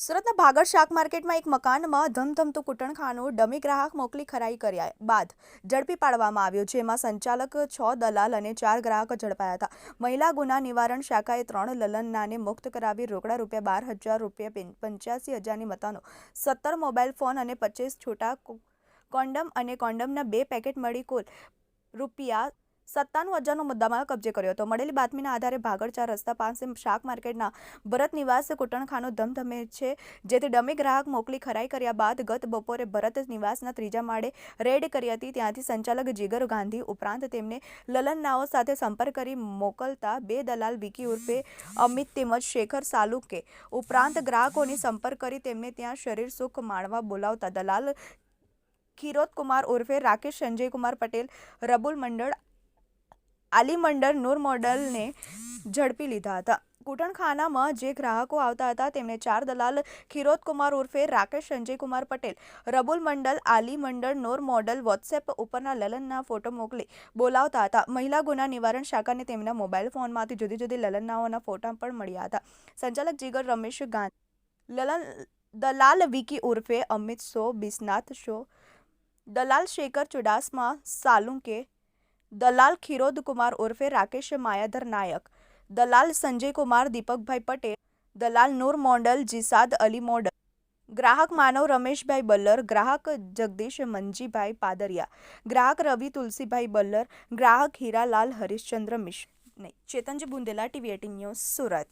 સુરતના ભાગળ શાક માર્કેટમાં એક મકાનમાં ધમધમતું કૂટણખાનું ડમી ગ્રાહક મોકલી ખરાઈ કર્યા બાદ ઝડપી પાડવામાં આવ્યો, જેમાં સંચાલક છ દલાલ અને ચાર ગ્રાહક ઝડપાયા હતા. મહિલા ગુના નિવારણ શાખાએ ત્રણ લલનનાને મુક્ત કરાવી રોકડા રૂપિયા બાર હજાર રૂપિયા પંચ્યાસી હજારની મતાનો સત્તર મોબાઈલ ફોન અને પચીસ છૂટા કોન્ડમ અને કોન્ડમના બે પેકેટ મળી કુલ રૂપિયા સત્તાણું હજારનો મુદ્દામાલ કબજે કર્યો હતો. મળેલી બાતમીના આધારે ભાગળચાર રસ્તા પાસે શાક માર્કેટના ભરત નિવાસ કૂટણખાનો ધમધમે છે. જેથી ડમી ગ્રાહક મોકલી ખરાઈ કર્યા બાદ ગત બપોરે ભરત નિવાસના ત્રીજા માળે રેડ કરી હતી. ત્યાંથી સંચાલક જીગર ગાંધી ઉપરાંત તેમને લલનનાઓ સાથે સંપર્ક કરી મોકલતા બે દલાલ વિકી ઉર્ફે અમિત તેમજ શેખર સાલુકે ઉપરાંત ગ્રાહકોની સંપર્ક કરી તેમને ત્યાં શરીર સુખ માણવા બોલાવતા દલાલ કિરોત કુમાર ઉર્ફે રાકેશ સંજયકુમાર પટેલ, રબુલ મંડળ આલી મંડળ નૂર મોડલને ઝડપી લીધા હતા. કૂટણખાનામાં જે ગ્રાહકો આવતા હતા તેમણે ચાર દલાલ ખીરોત કુમાર ઉર્ફે રાકેશ સંજયકુમાર પટેલ, રબુલ મંડલ આલી મંડળ નોર મોડલ વોટ્સએપ ઉપરના લલનના ફોટો મોકલી બોલાવતા હતા. મહિલા ગુના નિવારણ શાખાને તેમના મોબાઈલ ફોનમાંથી જુદી જુદી લલનનાઓના ફોટા પણ મળ્યા હતા. સંચાલક જીગર રમેશ ગાંધી, લલન દલાલ વિકી ઉર્ફે અમિત શો, બિસ્નાથ શો, દલાલ શેખર ચુડાસમા, સાલુંકે દલાલ ખિરોદ કુમાર ઉર્ફે રાકેશ માયાધર નાયક, દલાલ સંજય કુમાર દીપકભાઈ પટેલ, દલાલ નૂર મોડલ, જીસાદ અલી મોડલ, ગ્રાહક માનવ રમેશભાઈ બલ્લર, ગ્રાહક જગદીશ મંજીભાઈ પાદરિયા, ગ્રાહક રવિ તુલસીભાઈ બલ્લર, ગ્રાહક હીરાલાલ હરીશચંદ્ર મિશ્ર નહીં, Chetanji Bundela, TV eighteen news Surat.